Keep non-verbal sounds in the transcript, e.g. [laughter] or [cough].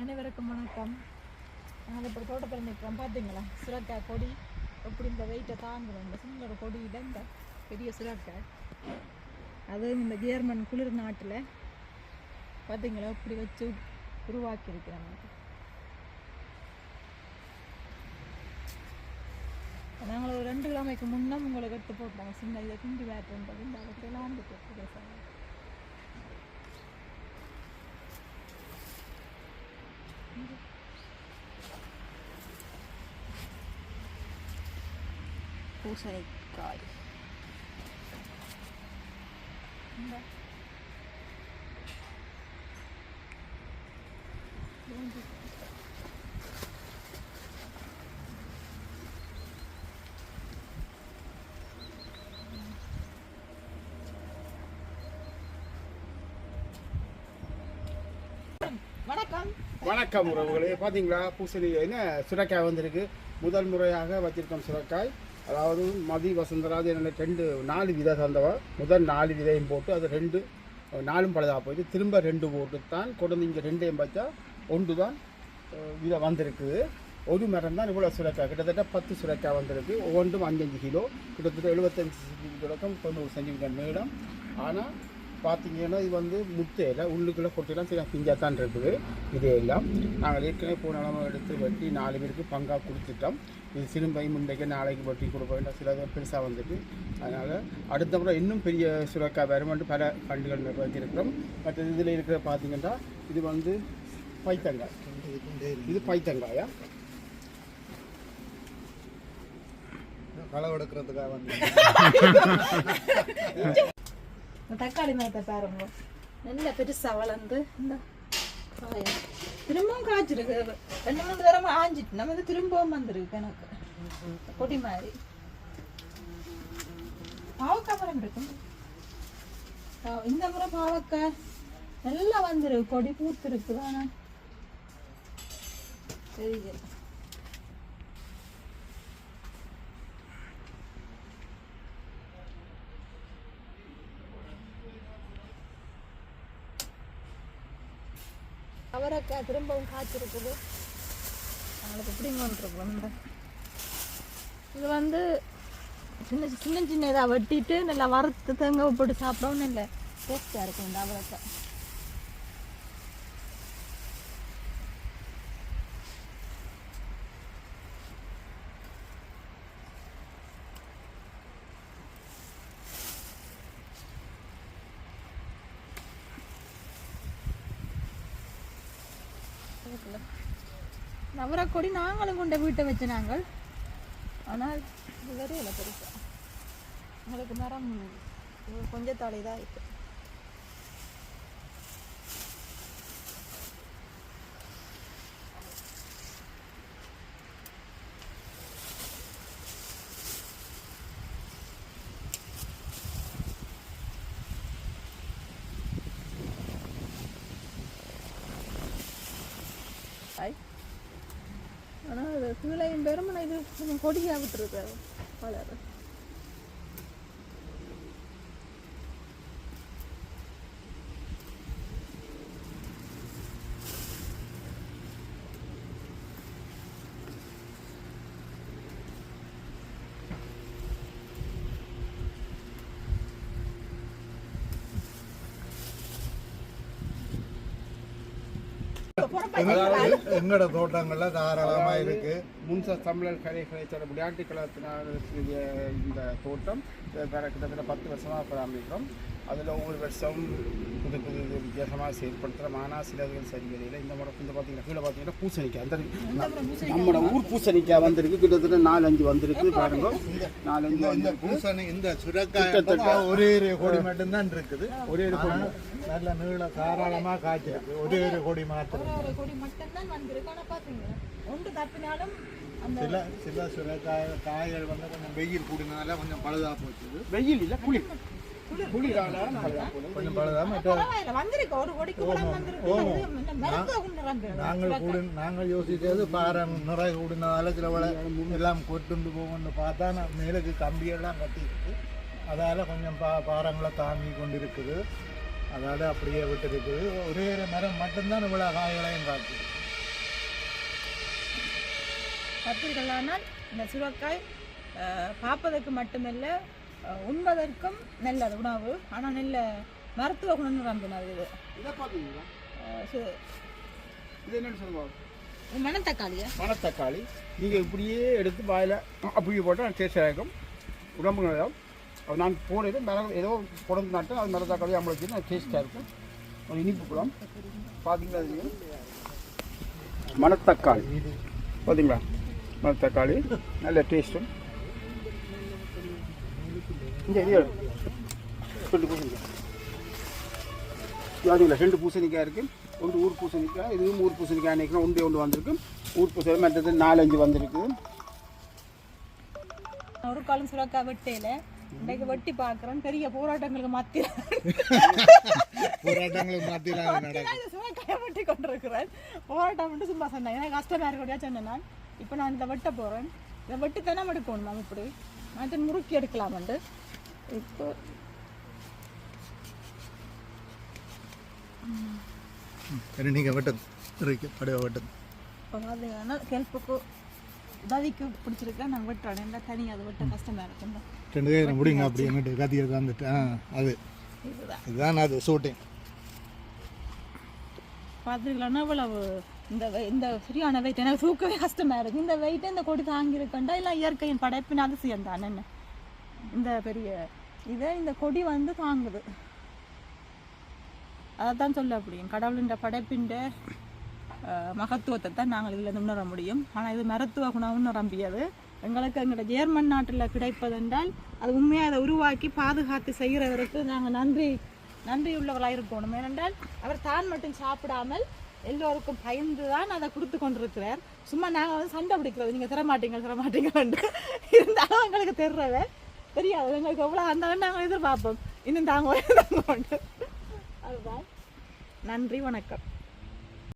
அனைவருக்கும் வணக்கம். நாங்கள் இப்போ தோட்டத்தில் நிற்கிறோம் பார்த்தீங்களா சுரக்காய் கொடி. எப்படி இந்த வெயிட்டை தாங்குறோம் இந்த சின்ன ஒரு கொடியில் இந்த பெரிய சுரக்காய் அதுவும் இந்த ஜேர்மன் குளிர் நாட்டில் பார்த்தீங்களா இப்படி வச்சு உருவாக்கி நாங்கள் ஒரு ரெண்டு கிழமைக்கு முன்னே உங்களுக்கு எடுத்து போட்டோம். சின்ன இதை கிண்டி வேட்டுன்றது இந்த அளவுக்கு எல்லாம் போட்டு பேசுகிறேன் 61回 வணக்கம் வணக்கம் உறவுகளே. பார்த்தீங்களா பூசணி என்ன? சுரைக்காய் வந்திருக்கு. முதல் முறையாக வச்சிருக்கோம் சுரக்காய். அதாவது மதி வசந்தராஜ் என்ன ரெண்டு நாலு விதை தந்தவ. முதல் நாலு விதையும் போட்டு அது ரெண்டு நாலும் பழுதாக போயிட்டு திரும்ப ரெண்டு போட்டு தான் கொண்டு இங்கே ரெண்டையும் பார்த்தா ஒன்று தான் அஹ், விதை வந்திருக்குது ஒரு மரம் தான் இவ்வளோ சுரைக்காய். கிட்டத்தட்ட பத்து சுரக்காய் வந்திருக்கு. ஒவ்வொன்றும் அஞ்சஞ்சு கிலோ. கிட்டத்தட்ட எழுபத்தஞ்சு சென்டிமீட்டர் தொடக்கம் தொண்ணூறு சென்டிமீட்டர் நீளம். ஆனால் பார்த்தீங்கன்னா இது வந்து முத்தையில் உள்ளுக்குள்ளே கொட்டிலாம் சரி பிஞ்சாக தான் இருக்குது. இது எல்லாம் நாங்கள் ஏற்கனவே போன எடுத்து வெட்டி நாலு பேருக்கு பங்காக கொடுத்துட்டோம். இது திரும்ப முண்டைக்கு நாளைக்கு வெட்டி கொடுக்க வேண்டாம். சில பெருசாக வந்துட்டு. அதனால் அடுத்த முறை இன்னும் பெரிய சுரக்காய் வருமென்று பல கண்டுகள் வச்சிருக்கிறோம் மற்ற இதில் இருக்கிற பார்த்தீங்கன்னா இது வந்து பைத்தங்காய். இது பைத்தங்காயா? களை எடுக்கிறதுக்காக வந்து [laughs] [laughs] தக்காளி மரத்தை பாருங்க. நல்ல பெருசா வளர்ந்து இந்த திரும்பவும் காய்ச்சிருக்கு. ரெண்டு மூணு தடவை ஆஞ்சிட்டு நம்ம வந்து திரும்பவும் வந்திருக்கு எனக்கு கொடி மாதிரி. பாவக்காய் மரம் இருக்கும். இந்த முறை பாவக்காய் நல்லா வந்துருக்கு. கொடி பூத்திருக்கு. ஆனா தெரியல அவரைக்காய் திரும்பவும் காய்ச்சிருக்குது எப்படி பிடிங்கன்றிருக்கோம் இந்த இது வந்து சின்ன சின்ன சின்ன இதாக வெட்டிட்டு நல்லா வறுத்து தேங்காய் போட்டு சாப்பிடவும் இல்லை. டேஸ்ட்டாக இருக்கும் இந்த அவரைக்காய் நவரக்கொடி நாங்களும் கொண்ட வீட்டை வச்சு நாங்கள். ஆனால் இது வரையில பெருசா. எங்களுக்கு மரம் இது கொஞ்சம் தான் இருக்கு. இதில் என் பெருமனை இது கொஞ்சம் கொடியாக விட்டுருக்கு வளர. எங்களோட தோட்டங்கள்ல தாராளமா இருக்கு. முன்ச தமிழர் கலைகளை தர விளையாட்டு கலாத்தினால் இந்த தோட்டம் கிட்டத்தட்ட பத்து வருஷமாக பராமரிக்கிறோம். அதில் ஒவ்வொரு வருஷம் புது புது இது வித்தியாசமாக செயல்படுத்துகிறோம் ஆனால் சிலதுகள் சரிவரையில் இந்த முறை இந்த பார்த்தீங்கன்னா கீழே பார்த்தீங்கன்னா பூசணிக்காய் அந்த நம்மளோட ஊர் பூசணிக்காய் வந்திருக்கு. கிட்டத்தட்ட நாலஞ்சு வந்திருக்கு பாருங்க. நாலஞ்சு இந்த பூசணி இந்த சுரக்காய் கிட்டத்தட்ட. ஒரே ஒரு கொடி மட்டும்தான் இருக்குது. ஒரே ஒரு ஆனா, நல்ல நீள தாராளமா காய்ச்சிருக்கு. ஒரே ஒரு கொடி மாத்திரம். ஒரு கொடி மட்டும்தான் வந்திருக்கு. ஆனால் பார்த்தீங்களா ஒன்று தப்பினாலும் அந்த சில சில சுரக்காய் காய்கள் வந்து கொஞ்சம் வெயில் கூடினதால கொஞ்சம் பழுதா போச்சு. வெயில் இல்லை குளிர். நாங்கள் கூட நாங்கள் யோசிச்சது பாறை நிறைய கூடினதால சில வேளை எல்லாம் கொட்டுண்டு போகும்னு பார்த்தா மேலுக்கு கம்பியெல்லாம் கட்டியிருக்கு. அதால் கொஞ்சம் பா பாறங்களை தாங்கி கொண்டு இருக்குது அதால் அப்படியே விட்டுருக்குது ஒரே ஒரு மரம் மட்டும்தான் இவ்வளோ காய்களையும் காட்டுது. பார்த்தீர்களானால் இந்த சுரக்காய் பார்ப்பதற்கு மட்டுமல்ல உண்பதற்கும் நல்லது உணவு. ஆனால் நல்ல மருத்துவ குணம் நம்பினது இது. இதை என்னன்னு சொல்லுவாங்க மணத்தக்காளியா மணத்தக்காளி. நீங்கள் இப்படியே எடுத்து வாயில் அப்படியே போட்டால் டேஸ்டாக இருக்கும் உடம்பு நல்லா அது நான் போனது மிளகு ஏதோ புடந்து நட்டு அது மிளகு நம்மளுக்கு அது டேஸ்ட்டாக இருக்கும் ஒரு இனிப்பு குளம் பார்த்தீங்களா இது? மணத்தக்காளி. பார்த்தீங்களா மணத்தக்காளி. நல்ல டேஸ்ட்டும். ரெண்டு பூசணிக்காய் பார்த்தீங்களா ரெண்டு பூசணிக்காய் இருக்குது ஒன்று ஊர் பூசணிக்காய் இதுவும் ஊர் பூசணிக்காய் நினைக்கிறேன் ஒன்று ஒன்று வந்திருக்கு. ஊர் பூசணி மற்றது நாலஞ்சு வந்திருக்கு. ஒரு காலம் சுரக்காய் வெட்டையில இன்றைக்கு வெட்டி பார்க்குறேன். பெரிய போராட்டங்களுக்கு மத்திய போராட்டங்களுக்கு மத்தியில் சுரக்காயை வெட்டி கொண்டிருக்கிறேன். போராட்டம் மட்டும் சும்மா சொன்னேன். எனக்கு கஷ்டமாக இருக்கக்கூடிய சொன்னேன் நான். இப்போ நான் இதை வெட்ட போகிறேன் இதை வெட்டி தானே எடுக்கணும் நம்ம இப்படி. நான் முறுக்கி எடுக்கலாமண்டு இப்போ சரி நீங்கள் வெட்டது படையை வெட்டது இப்போ பார்த்தீங்கன்னா ஹெல்ப்புக்கு உதவிக்கு நான் வெட்டுறேன் இல்லை தனி அது வெட்ட கஷ்டமாக இருக்கும் ரெண்டு கையில் முடிங்க அப்படி எங்கிட்ட கத்தியை தந்துட்டு அது. இதுதான். அது ஷூட்டிங் பார்த்துருக்கலாம்னா இவ்வளவு இந்த வெ- இந்த சரியான வெயிட் எனக்கு தூக்கவே கஷ்டமா இருக்கு. இந்த வெயிட் இந்த கொடி தாங்கியிருக்கண்டா இல்லை இயற்கையின் படைப்பின் அதிசயம் தான். இந்த பெரிய இதை இந்த கொடி வந்து தாங்குது. அதைத்தான் சொல்ல முடியும். கடவுளின் படைப்பின் மகத்துவத்தை தான் நாங்கள் இதில் உணர முடியும். ஆனால் இது மருத்துவ குணம் நிரம்பியது எங்களுக்கு எங்களோட ஜேர்மன் நாட்டில் கிடைப்பதென்றால் அது உண்மையாக அதை உருவாக்கி பாதுகாத்து செய்கிறவருக்கு நாங்கள் நன்றி நன்றியுள்ளவர்களாக இருக்கணும். ஏனென்றால் அவர் தான் மட்டும் சாப்பிடாமல் எல்லோருக்கும் பயந்து தான் அதை கொடுத்து கொண்டிருக்கிறார். சும்மா நாங்கள் வந்து சண்டை பிடிக்கிறது. நீங்கள் தர மாட்டீங்க தர இருந்தாலும் எங்களுக்கு தெரிறவே தெரியாது. எங்களுக்கு எவ்வளோ அந்த நாங்கள் எதிர்பார்ப்போம். இன்னும் தாங்க தாங்க அதுதான். நன்றி வணக்கம்.